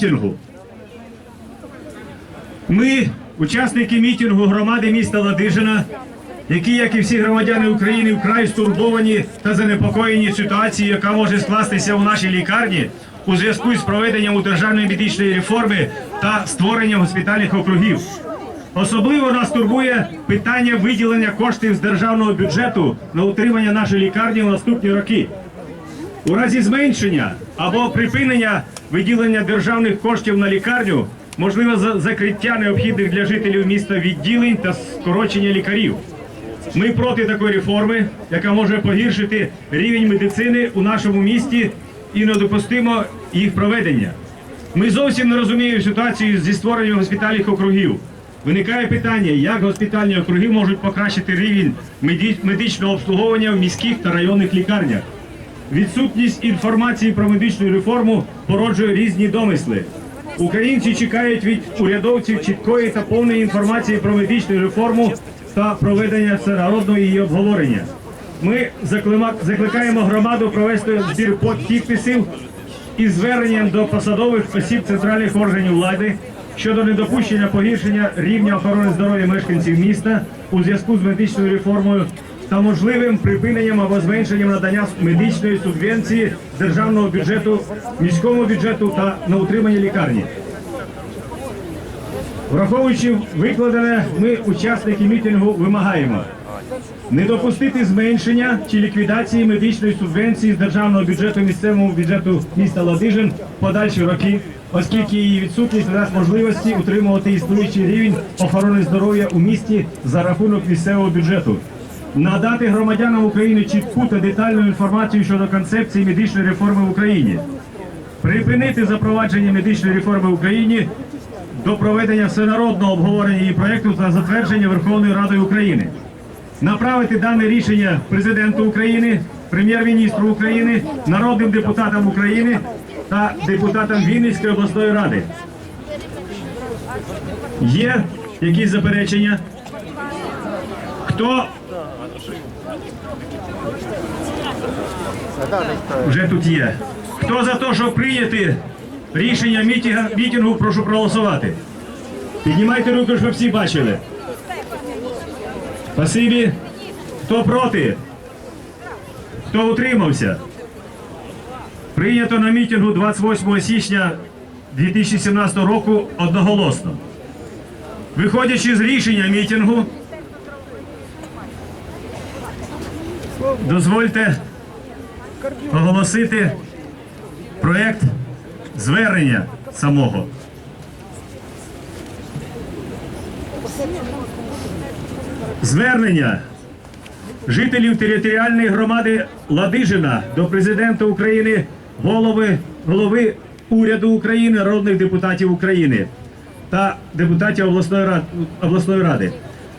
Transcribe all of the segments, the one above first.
мітингу. Ми, учасники мітингу громади міста Ладижина, які, як і всі громадяни України, вкрай стурбовані та занепокоєні ситуацією, яка може скластися у нашій лікарні у зв'язку з проведенням державної медичної реформи та створенням госпітальних округів. Особливо нас турбує питання виділення коштів з державного бюджету на утримання нашої лікарні у наступні роки. У разі зменшення або припинення виділення державних коштів на лікарню можливе за- закриття необхідних для жителів міста відділень та скорочення лікарів. Ми проти такої реформи, яка може погіршити рівень медицини у нашому місті і недопустимо їх проведення. Ми зовсім не розуміємо ситуацію зі створенням госпітальних округів. Виникає питання, як госпітальні округи можуть покращити рівень медичного обслуговування в міських та районних лікарнях. Відсутність інформації про медичну реформу породжує різні домисли. Українці чекають від урядовців чіткої та повної інформації про медичну реформу та проведення всенародного її обговорення. Ми закликаємо громаду провести збір підписів із зверненням до посадових осіб центральних органів влади щодо недопущення погіршення рівня охорони здоров'я мешканців міста у зв'язку з медичною реформою та можливим припиненням або зменшенням надання медичної субвенції державного бюджету, міському бюджету та на утримання лікарні. Враховуючи викладене, ми, учасники мітингу, вимагаємо не допустити зменшення чи ліквідації медичної субвенції з державного бюджету місцевому бюджету міста Ладижин в подальші роки, оскільки її відсутність надасть можливості утримувати існуючий рівень охорони здоров'я у місті за рахунок місцевого бюджету. Надати громадянам України чітку та детальну інформацію щодо концепції медичної реформи в Україні. Припинити запровадження медичної реформи в Україні до проведення всенародного обговорення її проєкту та затвердження Верховною Радою України. Направити дане рішення президенту України, прем'єр-міністру України, народним депутатам України та депутатам Вінницької обласної ради. Є якісь заперечення? Хто вже тут є? Хто за те, щоб прийняти рішення мітингу, прошу проголосувати. Піднімайте руку, щоб всі бачили. Спасибі. Хто проти? Хто утримався? Прийнято на мітингу 28 січня 2017 року одноголосно. Виходячи з рішення мітингу, дозвольте оголосити проєкт звернення самого. Звернення жителів територіальної громади Ладижина до президента України, голови, голови уряду України, народних депутатів України та депутатів обласної ради, обласної ради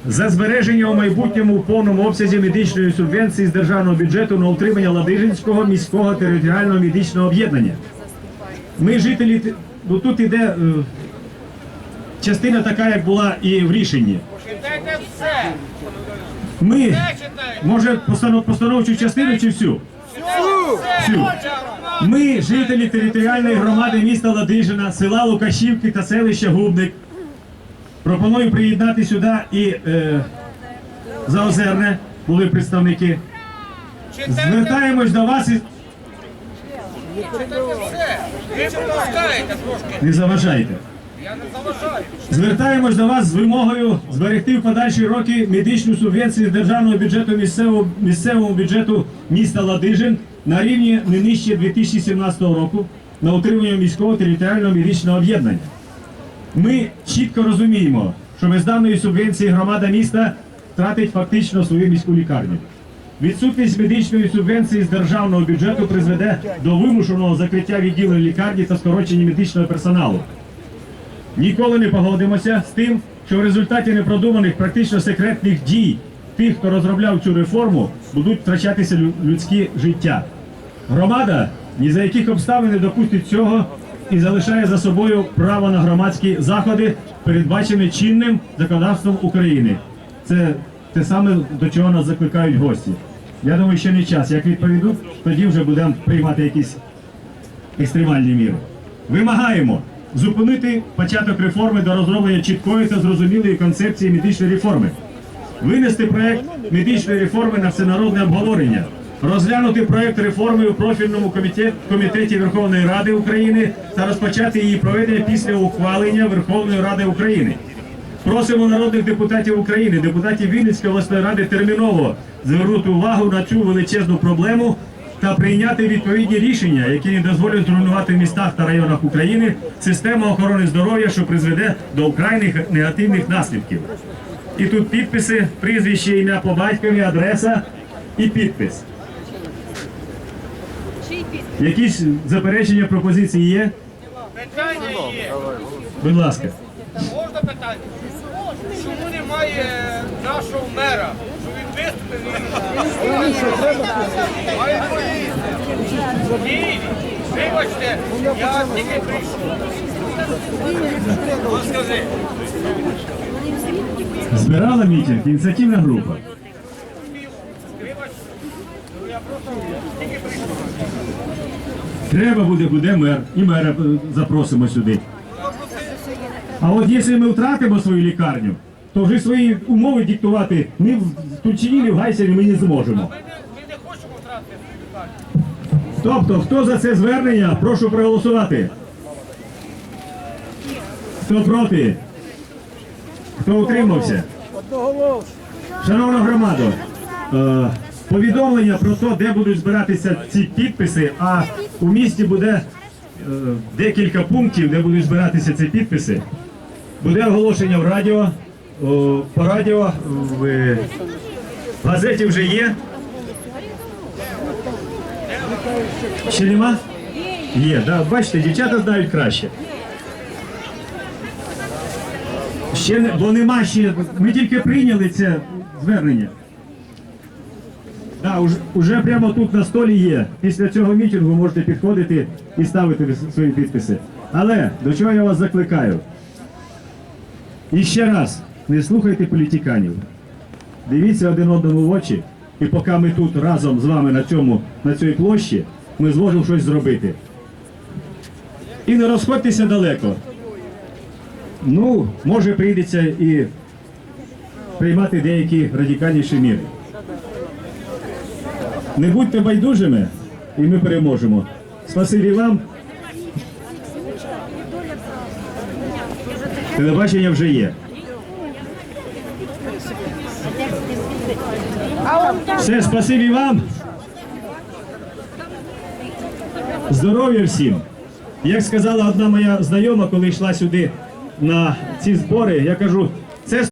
за збереження у майбутньому в повному обсязі медичної субвенції з державного бюджету на утримання Ладижинського міського територіального медичного об'єднання. Ми жителі, те- ну тут іде е, частина така, як була і в рішенні. Ми, може, постановчу частину чи всю? Всю. Ми, жителі територіальної громади міста Ладижина, села Лукашівки та селища Губник. Пропоную приєднати сюди і е, Заозерне, були представники. Звертаємось до вас і не заважайте. Звертаємось до вас з вимогою зберегти в подальші роки медичну субвенцію з державного бюджету місцевого, місцевому бюджету міста Ладижин на рівні не нижче 2017 року на утримання міського територіального медичного об'єднання. Ми чітко розуміємо, що без даної субвенції громада міста втратить фактично свою міську лікарню. Відсутність медичної субвенції з державного бюджету призведе до вимушеного закриття відділень лікарні та скорочення медичного персоналу. Ніколи не погодимося з тим, що в результаті непродуманих практично секретних дій тих, хто розробляв цю реформу, будуть втрачатися людські життя. Громада ні за яких обставин не допустить цього і залишає за собою право на громадські заходи, передбачені чинним законодавством України. Це те саме, до чого нас закликають гості. Я думаю, ще не час. Як відповідуть, тоді вже будемо приймати якісь екстремальні міри. Вимагаємо зупинити початок реформи до розроблення чіткої та зрозумілої концепції медичної реформи, винести проект медичної реформи на всенародне обговорення, розглянути проект реформи у профільному комітет- комітеті Верховної Ради України та розпочати її проведення після ухвалення Верховної Ради України. Просимо народних депутатів України, депутатів Вінницької обласної ради терміново звернути увагу на цю величезну проблему та прийняти відповідні рішення, які не дозволять зруйнувати в містах та районах України систему охорони здоров'я, що призведе до крайних негативних наслідків. І тут підписи, прізвище, ім'я по батькові, адреса і підпис. Якісь заперечення пропозиції є? Питання є. Будь ласка. Можна питання? Чому немає нашого мера? Що він виступив має поїздити. Ні, вибачте, я тільки прийшов. Скажи. Збирала мітинг ініціативна група. Вибачте. Я просто тільки прийшов. Треба буде, буде мер, і мера е, запросимо сюди. А от якщо ми втратимо свою лікарню, то вже свої умови диктувати ні в Тульчині, ні в Гайсері ми не зможемо. Тобто, хто за це звернення, прошу проголосувати. Хто проти? Хто утримався? Шановна громада, е, повідомлення про те, де будуть збиратися ці підписи, а у місті буде е, декілька пунктів, де будуть збиратися ці підписи. Буде оголошення в радіо, по радіо, в, е, газеті вже є. Ще нема? Є, да, бачите, дівчата знають краще. Ще бо нема ще. Ми тільки прийняли це звернення. Да, уже, уже прямо тут на столі є. Після цього мітингу можете підходити і ставити свої підписи. Але до чого я вас закликаю? І ще раз, не слухайте політиканів. Дивіться один одному в очі, і поки ми тут разом з вами на цьому, на цій площі, ми зможемо щось зробити. І не розходьтеся далеко. Ну, може прийдеться і приймати деякі радикальніші міри. Не будьте байдужими, і ми переможемо. Спасибі вам. Телебачення вже є. Все, спасибі вам. Здоров'я всім. Як сказала одна моя знайома, коли йшла сюди на ці збори, я кажу, це